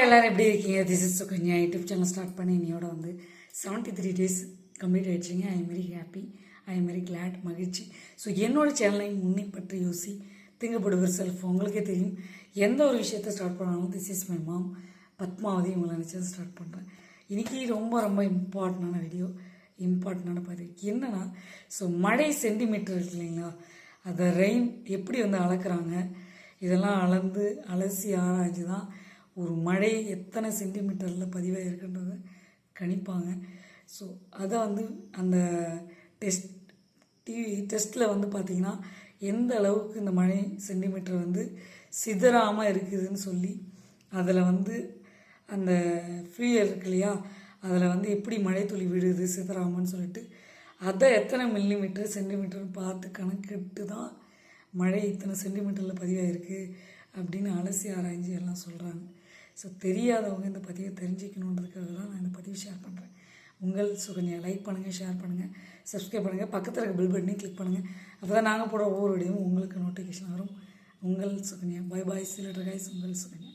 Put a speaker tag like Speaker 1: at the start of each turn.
Speaker 1: எல்லோரும் எப்படி இருக்கீங்க? This is Sukanya YouTube channel start பண்ணி என்னையோட வந்து seventy three days complete ஆகிடுச்சிங்க I am very happy I am very glad மகிழ்ச்சி. ஸோ என்னோட சேனலை முன்னே பற்றி யோசி. திங்கப்படுவர் செல்ஃப் உங்களுக்கே தெரியும். எந்த ஒரு விஷயத்தை ஸ்டார்ட் பண்ணாலும் this is my mom Padmavathi உங்களை நினச்சதை ஸ்டார்ட் பண்ணுறேன் இன்றைக்கி ரொம்ப ரொம்ப இம்பார்ட்டண்டான வீடியோ இம்பார்ட்டண்டான பதிவு. என்னன்னா ஸோ மழை சென்டிமீட்டர் இருக்கு இல்லைங்களா? அதை ரெயின் எப்படி வந்து அளக்குறாங்க? இதெல்லாம் அளந்து அலசி ஆராய்ச்சி தான் ஒரு மழை எத்தனை சென்டிமீட்டரில் பதிவாயிருக்குன்றதை கணிப்பாங்க. ஸோ அதை வந்து அந்த டெஸ்ட் டிவி டெஸ்ட்டில் வந்து பார்த்திங்கன்னா எந்த அளவுக்கு இந்த மழை சென்டிமீட்டர் வந்து சிதறாமல் இருக்குதுன்னு சொல்லி அதில் வந்து அந்த ஃப்ரீயர் இருக்கு இல்லையா அதில் வந்து எப்படி மழை துளி விழுது சிதறாமன்னு சொல்லிட்டு அதை எத்தனை மில்லிமீட்டர் சென்டிமீட்டர்னு பார்த்து கணக்கிட்டு தான் மழை இத்தனை சென்டிமீட்டரில் பதிவாயிருக்கு அப்படின்னு அலசி ஆராய்ஞ்சு எல்லாம் சொல்கிறாங்க ஸோ தெரியாதவங்க இந்த பதிவை தெரிஞ்சுக்கணுன்றதுக்காக தான் நான் இந்த பதிவு ஷேர் பண்ணுறேன் உங்கள் சுகன்யா லைக் பண்ணுங்கள் ஷேர் பண்ணுங்கள் சப்ஸ்கிரைப் பண்ணுங்கள் பக்கத்தில் இருக்க பில் பட்டனையும் கிளிக் பண்ணுங்கள் அப்போ தான் நாங்கள் போடுற ஒவ்வொரு வீடியோவும் உங்களுக்கு நோட்டிஃபிகேஷன் வரும். உங்கள் சுகன்யா பை பாய் சிலிட்டர் கைஸ் உங்கள் சுகன்யா.